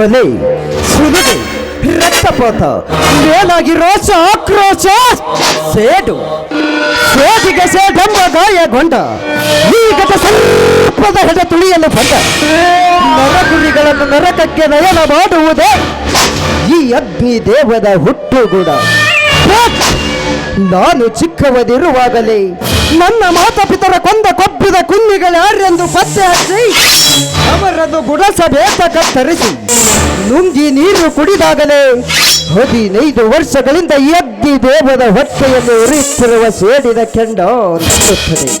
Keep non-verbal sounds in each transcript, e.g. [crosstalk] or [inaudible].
ಕೊಲೆ ಸುಲಿಗೆ ರಕ್ತಪಾತ ಮೇಲಾಗಿ ರೋಚ ಆಕ್ರೋಶ ಸೇಡು ಸೇದಿಗೆ ಸೇಡಂಬ ಗಾಯಗೊಂಡ, ಈಗದ ಸರ್ಪದ ಹೆಜ ತುಳಿಯಲು ಬಂದ ನರಗುರಿಗಳನ್ನು ನರಕಕ್ಕೆ ನಯನ ಮಾಡುವುದೇ ಈ ಅಗ್ನಿ ದೇವದ ಹುಟ್ಟುಗೂಡ! ನಾನು ಚಿಕ್ಕವದಿರುವಾಗಲೇ ನನ್ನ ಮಾತಾಪಿತರ ಕೊಂದ ಕೊಬ್ಬಿದ ಕುನ್ನಿಗಳ್ಯಾರೆಂದು ಪತ್ತೆ ಹಚ್ಚಿ ಅವರನ್ನು ಗುಡಸಬೇಕ ಕತ್ತರಿಸಿ ನುಂಗಿ ನೀರು ಕುಡಿದಾಗಲೇ ಹದಿನೈದು ವರ್ಷಗಳಿಂದ ಯಜ್ಞಿ ದೇವದ ಹೊಟ್ಟೆಯನ್ನು ಉರಿಯುತ್ತಿರುವ ಸೇಡಿದ ಕೆಂಡ ಅನಿಸುತ್ತದೆ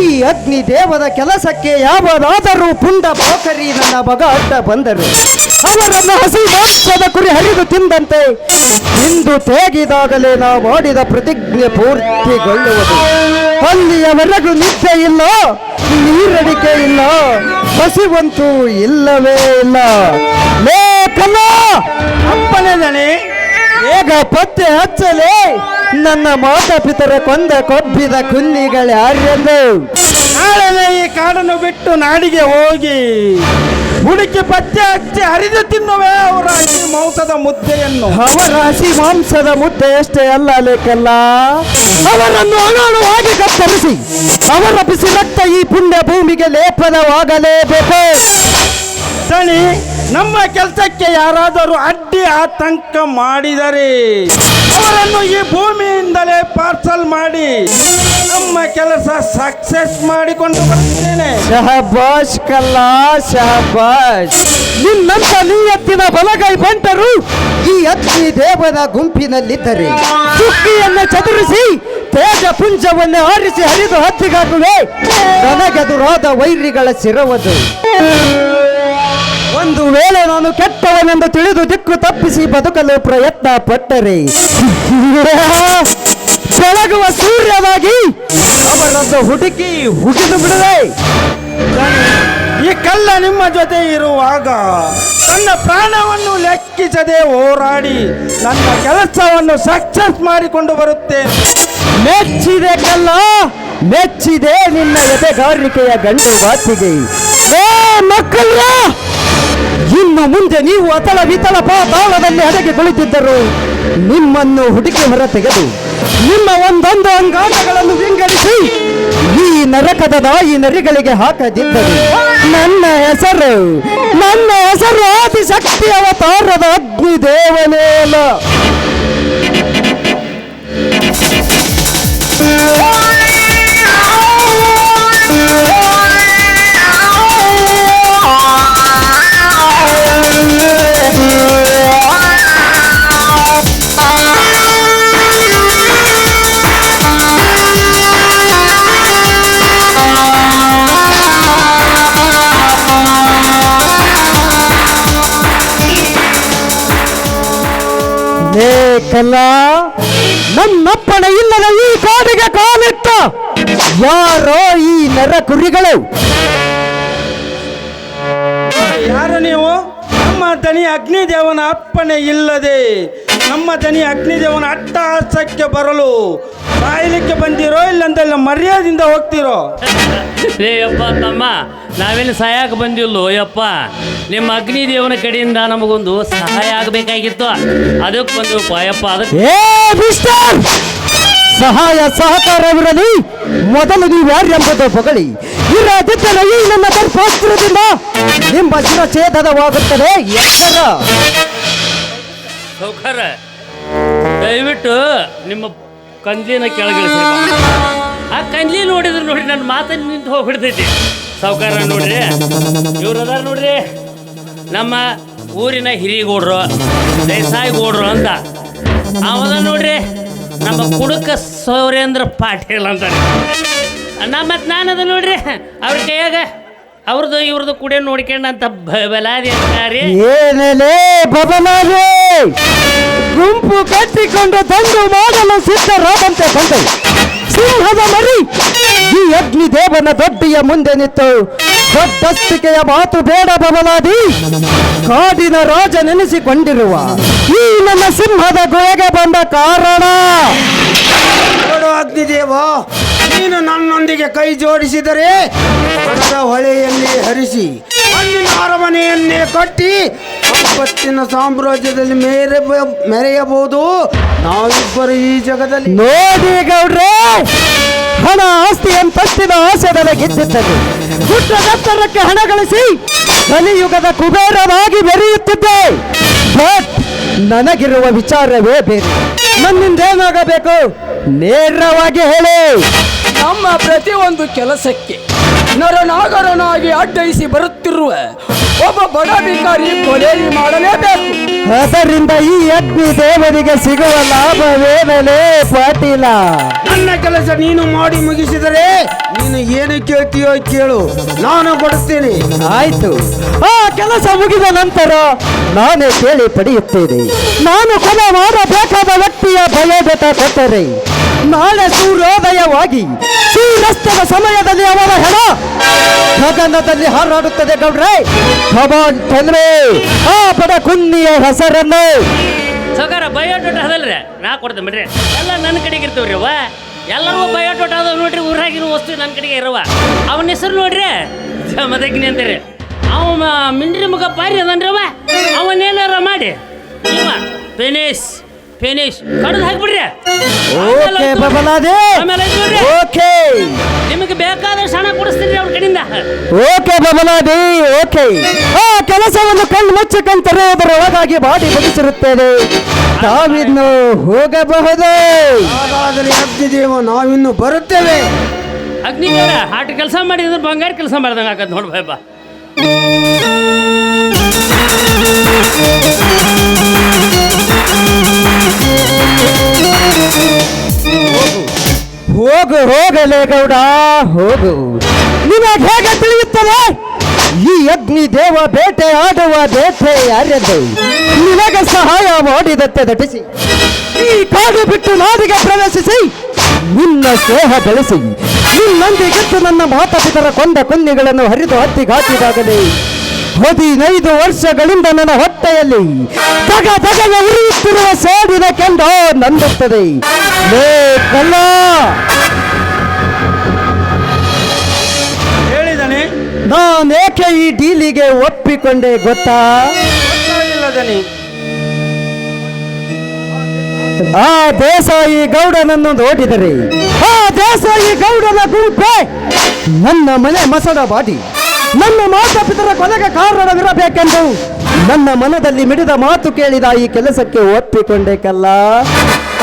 ಈ ಅಗ್ನಿ ದೇವದ ಕೆಲಸಕ್ಕೆ ಯಾವನಾದರೂ ಪುಂಡ ಪೋಖರಿ ನನ್ನ ಮಗ ಅಡ್ಡ ಬಂದರು. ಅವರನ್ನು ಹಸಿ ಮಾಂಸದ ಕುರಿ ಹರಿದು ತಿಂದಂತೆ ಇಂದು ತೇಗಿದಾಗಲೇ ನಾವು ಮಾಡಿದ ಪ್ರತಿಜ್ಞೆ ಪೂರ್ತಿಗೊಳ್ಳುವುದು. ಅಲ್ಲಿಯವರೆಗೂ ನಿದ್ದೆ ಇಲ್ಲ, ನೀರಡಿಕೆ ಇಲ್ಲ, ಹಸಿವಂತೂ ಇಲ್ಲವೇ ಇಲ್ಲ. ಲೇಖನ ಅಪ್ಪನೇ ದಣಿ, ಬೇಗ ಪತ್ತೆ ಹಚ್ಚಲೇ, ನನ್ನ ಮಾತಾಪಿತರ ಕೊಂದ ಕೊಬ್ಬಿದ ಕುನ್ನಿಗಳ್ಯಾರೆಂದು ನಾಳೆ ಈ ಕಾಡನ್ನು ಬಿಟ್ಟು ನಾಡಿಗೆ ಹೋಗಿ. ಹುಡುಕಿ ಪತ್ತೆ ಹಚ್ಚಿ ಹರಿದು ತಿನ್ನುವೆ ಅವರ ಈ ಮಾಂಸದ ಮುದ್ದೆಯನ್ನು. ಅವರ ಹಸಿ ಮಾಂಸದ ಮುದ್ದೆ ಅಷ್ಟೇ ಅಲ್ಲ ಲೇಖಲ್ಲ. ಅವರನ್ನು ಅನಾಳುವಾಗಿ ಕತ್ತರಿಸಿ ಅವರ ಬಿಸಿ ರಕ್ತ ಈ ಪುಣ್ಯ ಭೂಮಿಗೆ ಲೇಪನವಾಗಲೇಬೇಕು. ಸಣಿ ನಮ್ಮ ಕೆಲಸಕ್ಕೆ ಯಾರಾದರೂ ಅಡ್ಡಿ ಆತಂಕ ಮಾಡಿದರೆ ಅವರನ್ನು ಈ ಭೂಮಿಯಿಂದಲೇ ಪಾರ್ಸಲ್ ಮಾಡಿ ನಮ್ಮ ಕೆಲಸ ಸಕ್ಸೆಸ್ ಮಾಡಿಕೊಂಡು ಬರ್ತೇನೆ ಶಹಬಾಷ್ ಕಲ್ಲ, ಶಹಬಾಷ್. ನಿನ್ನಂತ ನಿಯತ್ತಿನ ಬಲಗೈ ಬಂಟರು ಈ ಅಗ್ನಿ ದೇವರ ಗುಂಪಿನಲ್ಲಿದ್ದರೆ. ಚುಕ್ಕಿಯನ್ನು ಚದುರಿಸಿ ತೇಜ ಪುಂಜವನ್ನು ಆರಿಸಿ ಹರಿದು ಹತ್ತಿಗಾಗುವೆ. ನನಗೆದುರಾದ ವೈರಿಗಳ ಸಿರವದು. ಒಂದು ವೇಳೆ ನಾನು ಕೆಟ್ಟವನೆಂದು ತಿಳಿದು ದಿಕ್ಕು ತಪ್ಪಿಸಿ ಬದುಕಲು ಪ್ರಯತ್ನ ಪಟ್ಟರೆ [laughs] ಬೆಳಗುವ ಸೂರ್ಯವಾಗಿ ಅವರದ್ದು ಹುಡುಕಿ ಹುಗಿದು ಬಿಡದೆ. ಈ ಕಲ್ಲ ನಿಮ್ಮ ಜೊತೆ ಇರುವಾಗ ತನ್ನ ಪ್ರಾಣವನ್ನು ಲೆಕ್ಕಿಸದೆ ಹೋರಾಡಿ ನನ್ನ ಕೆಲಸವನ್ನು ಸಕ್ಸಸ್ ಮಾಡಿಕೊಂಡು ಬರುತ್ತೇನೆ. ಮೆಚ್ಚಿದೆ ಕಲ್ಲ, ಮೆಚ್ಚಿದೆ ನಿನ್ನ ಎದೆಗಾರಿಕೆಯ ಗಂಡು ಮಾತಿಗೆ ಏ ಮಕ್ಕಳ! ಇನ್ನು ಮುಂದೆ ನೀವು ಅತಳ ವಿತಳ ಪಾತಾಳದಲ್ಲಿ ಹಡಗೆ ಕುಳಿತಿದ್ದರು ನಿಮ್ಮನ್ನು ಹುಡುಕಿ ಹೊರ ತೆಗೆದು ನಿಮ್ಮ ಒಂದೊಂದು ಅಂಗಾಂಗಗಳನ್ನು ವಿಂಗಡಿಸಿ ಈ ನರಕದ ನಾಯಿ ನರಿಗಳಿಗೆ ಹಾಕದಿದ್ದರು ನನ್ನ ಹೆಸರು ನನ್ನ ಹೆಸರು ಆದಿಶಕ್ತಿ ಅವತಾರದ ಅಗ್ನಿ ದೇವನೇಲ ಅಲ್ಲ ಲೇಖಲ ನನ್ನಪ್ಪಣೆ ಇಲ್ಲದ ಈ ಕಾಡಿಗೆ ಕಾಲಿಟ್ಟ ಯಾರೋ ಈ ನರ ಕುರಿಗಳು? ಯಾರು ನೀವು? ನಮ್ಮ ದನಿ ಅಗ್ನಿದೇವನ ಅಪ್ಪಣೆ ಇಲ್ಲದೆ ನಮ್ಮ ದನಿ ಅಗ್ನಿದೇವನ ಅಟ್ಟಹಾಸಕ್ಕೆ ಬರಲು. ಕಾಯಲಿಕ್ಕೆ ಬಂದಿರೋ ಇಲ್ಲಂದಲ್ಲ ಮರ್ಯಾದಿಂದ ಹೋಗ್ತಿರೋ. ಏ ಯಪ್ಪ ತಮ್ಮ ನಾವೇನು ಸಹಾಯಕ್ಕೆ ಬಂದಿಲ್ಲೋ ಯಪ್ಪ? ನಿಮ್ಮ ಅಗ್ನಿ ದೇವನ ಕಡೆಯಿಂದ ನಮಗೊಂದು ಸಹಾಯ ಆಗಬೇಕಾಗಿತ್ತು. ಅದಕ್ಕೆ ಬಂದಿವಪ್ಪ ಯಪ್ಪ ಅದಕ್ಕೆ ಏ ಮಿಸ್ಟರ್! ಸಹಾಯ ಸಹಕಾರವಿರಲಿ ಮೊದಲು ನೀವು ಯಾರೆಂಬುದು ಹೊಗಳಿ. ಇರೋದಿದ್ದರೆ ಈ ನನ್ನ ದರ್ಪಾಸ್ತ್ರದಿಂದ ನಿಮ್ಮ ಶಿರಛೇದನವಾಗುತ್ತದೆ ಎತ್ತರ ಸೌಕರ ದಯವಿಟ್ಟು ನಿಮ್ಮ ಕಂದ್ಲಿನ ಕೆಳಗಿಳಿಸಿ ಆ ಕಂದ್ಲಿ ನೋಡಿದ್ರೆ ನೋಡಿ ನನ್ನ ಮಾತನ್ನು ನಿಂತು ಹೋಗ್ಬಿಡ್ತೈತಿ. ಸಾವುಕಾರ ನೋಡ್ರಿ. ಇವ್ರು ಅದಾರ ನೋಡ್ರಿ. ನಮ್ಮ ಊರಿನ ಹಿರಿಗೌಡ್ರು ದೇಸಾಯಿ ಗೌಡ್ರು ಅಂತ. ಅವನ ನೋಡ್ರಿ, ನಮ್ಮ ಕುಡುಕ ಸೌರೇಂದ್ರ ಪಾಟೀಲ್ ಅಂತ ನಮ್ಮ ಮತ್ತು ನಾನದ ನೋಡ್ರಿ, ಅವ್ರ ಕೈಯಾಗ ಅವ್ರದ್ದು ಇವ್ರದ್ದು ಕೂಡ ನೋಡ್ಕೊಂಡಂತ ಬಲಾದಿ ಅಂತಾರೆ. ಗುಂಪು ಕಟ್ಟಿಕೊಂಡು ತಂದು ಮಾಡಲು ಸಿದ್ಧರಾದಂತೆ ತಂದೆ ಸಿಂಹದ ಮರಿ ಈ ಅಗ್ನಿ ದೇವನ ದೊಡ್ಡಿಯ ಮುಂದೆ ನಿಂತು ದೊಡ್ಡಸ್ತಿಕೆಯ ಮಾತು ಬೇಡ ಬಬಲಾದಿ. ಕಾಡಿನ ರಾಜ ನೆನೆಸಿಕೊಂಡಿರುವ ಈ ನನ್ನ ಸಿಂಹದ ಗುಹೆಗೆ ಬಂದ ಕಾರಣ. ಅಗ್ನಿದೇವ ನೀನು ನನ್ನೊಂದಿಗೆ ಕೈ ಜೋಡಿಸಿದರೆ ಹೊಳೆಯಲ್ಲಿ ಹರಿಸಿ ಅಲ್ಲಿನ ಅರಮನೆಯನ್ನೇ ಕಟ್ಟಿ, ಸಂಪತ್ತಿನ ಸಾಮ್ರಾಜ್ಯದಲ್ಲಿ ಮೇರೆ ಮೆರೆಯಬಹುದು. ನಾವಿಬ್ಬರು ಈ ಜಗದಲ್ಲಿ ನೋಡಿ ಗೌಡ್ರೆ, ಹಣ ಆಸ್ತಿ ಎಂಪತ್ತಿನ ಆಸೆದಲ್ಲಿ ಗೆದ್ದಿದ್ದರು ಗುಡ್ಡ ದತ್ತರಕ್ಕೆ ಹಣ ಗಳಿಸಿ ಕಲಿಯುಗದ ಕುಬೇರವಾಗಿ ಮೆರೆಯುತ್ತಿದ್ದೆ. ನನಗಿರುವ ವಿಚಾರವೇ ಬೇರೆ. ನನ್ನಿಂದ ಏನಾಗಬೇಕು? ನೇರವಾಗಿ ಹೇಳಿ. ನಮ್ಮ ಪ್ರತಿಯೊಂದು ಕೆಲಸಕ್ಕೆ ನರನಾಗರನಾಗಿ ಅಡ್ಡಯಿಸಿ ಬರುತ್ತಿರುವ ಒಬ್ಬ ಬಡ ಭಿಕಾರಿ ಕೊಲೆರಿ ಮಾಡಲೇಬೇಕು. ಅದರಿಂದ ಈ ಅಗ್ನಿ ದೇವರಿಗೆ ಸಿಗುವ ಲಾಭವೇನೇ ಪಾಟೀಲ. ನನ್ನ ಕೆಲಸ ನೀನು ಮಾಡಿ ಮುಗಿಸಿದರೆ ನೀನು ಏನು ಕೇಳ್ತೀಯೋ ಕೇಳು. ನಾನು ಕೊಡುತ್ತೇನೆ. ಆಯ್ತು. ಆ ಕೆಲಸ ಮುಗಿದ ನಂತರ ನಾನೇ ಕೇಳಿ ಪಡೆಯುತ್ತೇನೆ. ನಾನು ಕೊಲೆ ಮಾಡಬೇಕಾದ ಬಯೋಡೇಟಾ ಕೊಟ್ಟರೆ ನಾಳೆ ಸೂರ್ಯೋದಯವಾಗಿ ಸೂರ್ಯಸ್ತದ ಸಮಯದಲ್ಲಿ ಅವರ ಹೆಣ ಗಗನದಲ್ಲಿ ಹಾರಾಡುತ್ತದೆ ಗೌಡ್ರೆ. ಕಮಾನ್ ತಂದ್ರೆ, ಆ ಪಡ ಕುನ್ನಿಯ ಹೆಸರನ್ನು. ಸಗರ ಬಯೋಟೋಟ ಅದಲ್ರಿ ನಾ ಕೊಡ್ತೇನೆ ಬಿಡ್ರಿ. ಎಲ್ಲ ನನ್ನ ಕಡೆಗೆ ಇರ್ತೀವ್ರಿ ಅವ ಎಲ್ಲರೂ ಬಯೋಟೋಟ ಅದ ನೋಡ್ರಿ ಊರಾಗಿರೋ ವಸ್ತು ನನ್ನ ಕಡೆಗೆ ಇರವ ಅವನ ಹೆಸರು ನೋಡ್ರಿ? ಮದಗ್ನಿ ಅಂತೀರಿ ಅವ ಮಿಂಡ್ರಿ ಮುಖ ಪಾರಿ ಅದನ್ರಿ ಅವ ಅವನೇನಾರ ಮಾಡಿ. ಇವ ಫಿನಿಶ್ ಫಿನಿಶ್ ಕಡ್ದು ಹಾಕ್ಬಿಡ್ರಿ. ಓಕೆ ಬಬಲಾದೆ. ಆಮೇಲೆ ಐತ್ ನೋಡ್ರಿ ಓಕೆ. ನಿಮಗೆ ಬೇಕಾದಷ್ಟು ಹಣ ಕೊಡಿಸ್ತೀನಿ ಅವ್ರ ಕಡೆಯಿಂದ. ಓಕೆ ಬಬಲಾದಿ ಓಕೆ. ಆ ಕೆಲಸವನ್ನು ಕಣ್ಣು ಮುಚ್ಚಕಂತರೆ ಅದರ ಒಳಗಾಗಿ ಬಾಡಿ ಬದುಕಿರುತ್ತೇವೆ ತಾವಿನ್ನು ಹೋಗಬಹುದು? ಹಾಗಾದರೆ ಅಗ್ನಿದೇವ ನಾವಿನ್ನು ಬರುತ್ತೇವೆ. ಅಗ್ನಿದೇವ ಹಾಟ್ ಕೆಲಸ ಮಾಡಿದ್ರೆ ಬಂಗಾರ ಕೆಲಸ ಮಾಡ್ದಂಗೆ ಆಗತ್ತೆ ನೋಡಿ ಹೋಗು, ಹೋಗಲೇ ಗೌಡ, ಹೋಗು. ನಿಮಗೆ ಹೇಗೆ ತಿಳಿಯುತ್ತದೆ? ಈ ಅಗ್ನಿ ದೇವ ಬೇಟೆ ಆಡುವ ಬೇಟೆ ಯಾರದ್ದು ನಿಮಗೆ ಸಹಾಯ ಮಾಡಿದತ್ತೆ ದಟಿಸಿ ಈ ಕಾಡು ಬಿಟ್ಟು ನಾಡಿಗೆ ಪ್ರವೇಶಿಸಿ. ನಿನ್ನ ಸ್ನೇಹ ಬೆಳೆಸಿ. ನಿನ್ನೊಂದಿಗಿದ್ದು ನನ್ನ ಮಾತಾಪಿತರ ಕೊಂದ ಕುನ್ನಿಗಳನ್ನು ಹರಿದು ಹತ್ತಿಗಾಕಿದಾಗಲೇ ಹದಿನೈದು ವರ್ಷಗಳಿಂದ ನನ್ನ ಹೊಟ್ಟೆಯಲ್ಲಿ ತಗ ತಗನ ಉರಿಯುತ್ತಿರುವ ಸೇಡಿನ ಕೆಂಡ ನಂದುತ್ತದೆ. ಲೇ ಕಲ್ಲ! ಹೇಳಿದನೆ? ನಾನೇಕೆ ಈ ಡೀಲಿಗೆ ಒಪ್ಪಿಕೊಂಡೆ ಗೊತ್ತಾ? ಆ ದೇಸಾಯಿ ಗೌಡನನ್ನು ನೋಡಿದರೆ ಆ ದೇಸಾಯಿ ಗೌಡನ ಗುಂಪೆ ನನ್ನ ಮನೆ ಮಸಡ ಬಾಡಿ ನನ್ನ ಮಾತಾಪಿತರ ಕೊನೆಗೆ ಕಾರಣವಿರಬೇಕೆಂದು ನನ್ನ ಮನದಲ್ಲಿ ಮಿಡಿದ ಮಾತು ಕೇಳಿದ ಈ ಕೆಲಸಕ್ಕೆ ಒಪ್ಪಿಕೊಂಡೆ ಕಲ್ಲ.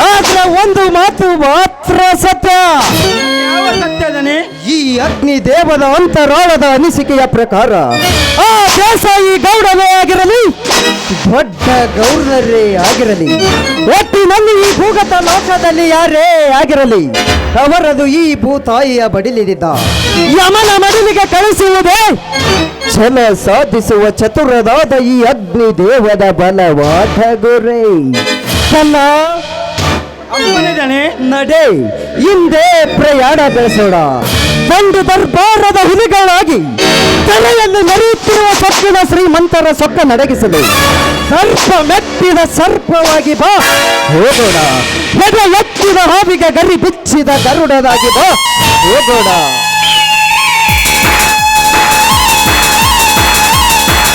ಆದ್ರೆ ಒಂದು ಮಾತು ಮಾತ್ರ ಸತ್ಯ. ಈ ಅಗ್ನಿ ದೇವದ ಅಂತರಾಳದ ಅನಿಸಿಕೆಯ ಪ್ರಕಾರ ಆ ದೇಸಾಯಿ ಗೌಡನೇ ಆಗಿರಲಿ ದೊಡ್ಡ ಗೌಡರೇ ಆಗಿರಲಿ ಒಟ್ಟಿನಲ್ಲಿ ಈ ಭೂಗತ ಲೋಕದಲ್ಲಿ ಯಾರೇ ಆಗಿರಲಿ ಅವರದು ಈ ಭೂತಾಯಿಯ ಬಡಿಲಿದ್ದ ಯಮನ ಮಡಿಲಿಗೆ ಕಳಿಸುವುದೇ ಛಲ ಸಾಧಿಸುವ ಚತುರದಾದ ಈ ಅಗ್ನಿ ದೇವದ ಬಲವಾದ ಗುರೆ. ತನ್ನ ನಡೆ ಹಿಂದೆ ಪ್ರಯಾಣ ಬೆಳೆಸೋಣ. ಒಂದು ದರ್ಬಾರದ ಹುಲಿಗಳಾಗಿ ತಲೆಯಲ್ಲಿ ನಡೆಯುತ್ತಿರುವ ಸೊಪ್ಪಿನ ಶ್ರೀಮಂತರ ಸೊಕ್ಕ ನಡಗಿಸಲು ಸರ್ಪ ಮೆತ್ತಿದ ಸರ್ಪವಾಗಿ ಬಾ. ಹೋಗೋಣ. ಎದೆ ಎತ್ತಿದ ಹಾವಿಗೆ ಗರಿ ಬಿಚ್ಚಿದ ಗರುಡದಾಗಿ ಬಾ. ಹೋಗೋಣ.